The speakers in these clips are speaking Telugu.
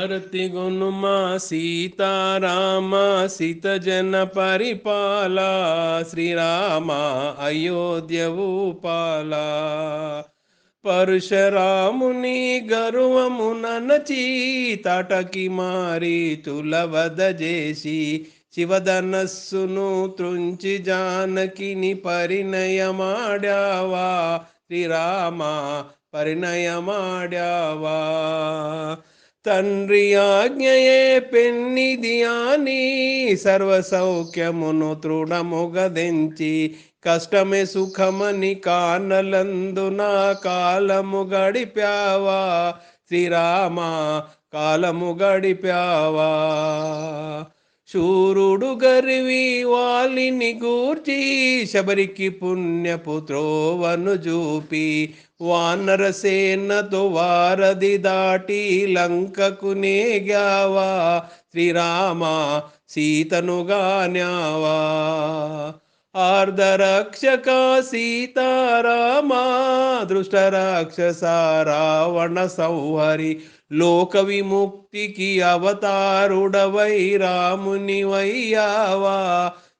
హారతి గునుమా సీతారామ సీత జన పరిపాల శ్రీరామ అయోధ్యవు పాల పరశురాముని గర్వమున నచి తటకి మారి తులవద చేసి శివధనస్సును త్రుంచి జానకిని పరిణయమాడావా శ్రీరామ పరిణయమాడావా. తండ్రి ఆజ్ఞయే పెన్నిది అని సర్వసౌఖ్యమును సౌఖ్యమును కష్టమే సుఖమని కానలందున కాలము గడిపావా? శ్రీరామ కాలము గడిపావా? శూరుడు గరివి వాలిని గూర్చి శబరికి పుణ్యపుత్రోవను చూపి వానరసేనతో వారధి దాటి లంకకు నేగావా. శ్రీరామ సీతనుగా న్యావా ఆర్ధరక్షక సీతారామా దృష్ట రాక్షస రావణ సంహరి లోక విముక్తికి అవతారుడవై రాముని వయ్యావా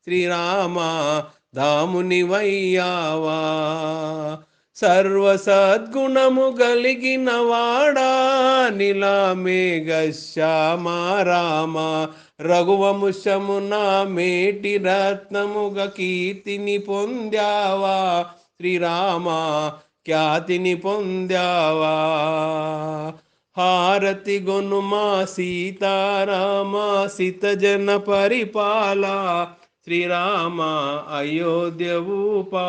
శ్రీరామ దాముని వయ్యావా సర్వసద్గుణము కలిగిన వాడా నీలా మేఘ శ్యామ రామ రఘువంశమున మేటి రత్నముగ కీర్తిని పొందావా. శ్రీరామ ఖ్యాతిని పొందావా. హారతి గొనుమా సీతారామ సీతజన పరిపాల. శ్రీరామ అయోధ్య ఊపా.